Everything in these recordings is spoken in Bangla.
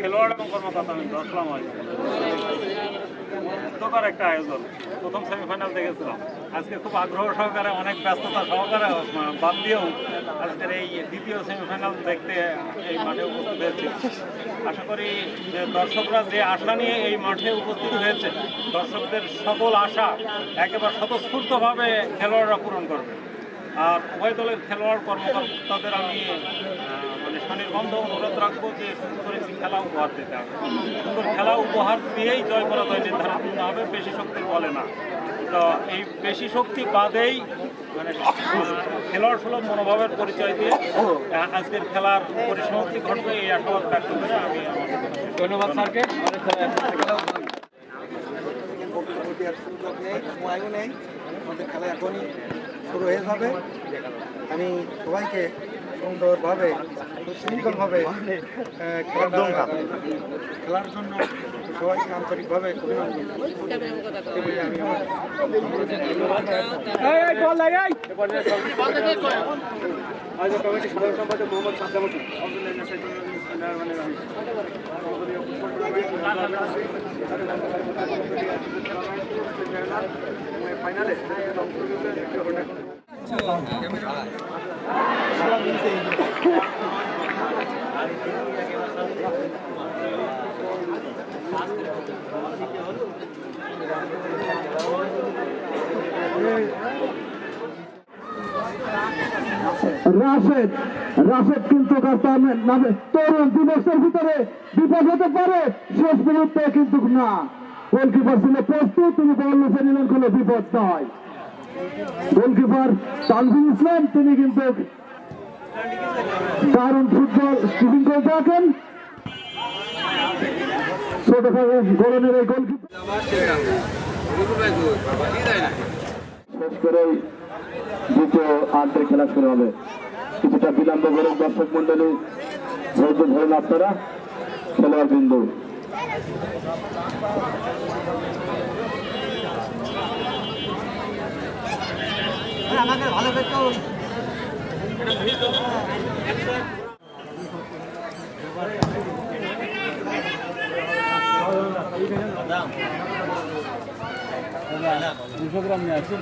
খেলোয়াড় এবং কর্মকর্তা আমি আসসালাম মুক্তকর একটা আয়োজন। প্রথম সেমিফাইনাল দেখেছিলাম আজকে খুব আগ্রহ সহকারে, অনেক ব্যস্ততা সহকারে, বাদ দিয়েও আজকের এই দ্বিতীয় সেমিফাইনাল দেখতে এই মাঠে উপস্থিত হয়েছে। আশা করি যে দর্শকরা যে আশা নিয়ে এই মাঠে উপস্থিত হয়েছে, দর্শকদের সকল আশা একেবারে স্বতঃস্ফূর্তভাবে খেলোয়াড়রা পূরণ করবে। আর উভয় দলের খেলোয়াড় কর্মকর্তাদের আমি মানে স্বনির্বন্ধ অনুরোধ রাখব যে সুন্দর করে একটি খেলা উপহার দিতে হবে। সুন্দর খেলা উপহার দিয়েই জয় পরাজয় নির্ধারণ করতে হবে বেশি শক্তির বলে না। তো এই বেশি শক্তি বাদেই মানে খেলোয়াড় সুলভ মনোভাবের পরিচয় দিয়ে আজকের খেলার পরিসমাপ্তি ঘটবে এই আশাবাদ ব্যক্ত করে আমি ধন্যবাদ স্যারকে নেই সময়ও নেই আমাদের খেলা এখনই শুরু হয়ে যাবে। আমি সবাইকে সুন্দরভাবে সুশৃঙ্খলভাবে খেলাটা খেলার জন্য সবাইকে আন্তরিকভাবে অভিনন্দন। এই বলে আমি আজ কমিটি সাধারণ সম্পাদক মোহাম্মদ সাদ্দাম হোসেন ফাইনালে রাশেদ রাশেদ কিন্তু তরুণ দিবসের ভিতরে বিপদ হতে পারে, শেষ মুহূর্তে কিন্তু না। গোলকিপার ছিল প্রস্তুত, তিনি বল লুফে নিলেন, কোনো বিপদ নয়। গোলকিপার তানভীর ইসলাম, তিনি কিন্তু দারুণ ফুটবল শুটিং করে থাকেন ছোট গোলনের এই গোলকিপার শেষ করেই দ্বিতীয় আন্তরিক খেলা শুরু হবে। বিলম্ব করে দর্শক মন্ডলী ধৈর্য ধরেন আপনারা খেলোয়াড় বিন্দু দুশো গ্রাম নিয়ে আসুন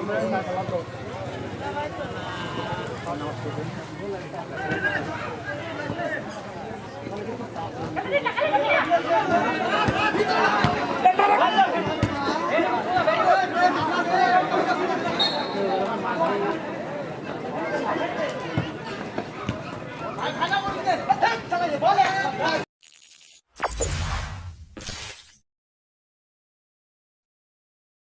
ক্যামেরা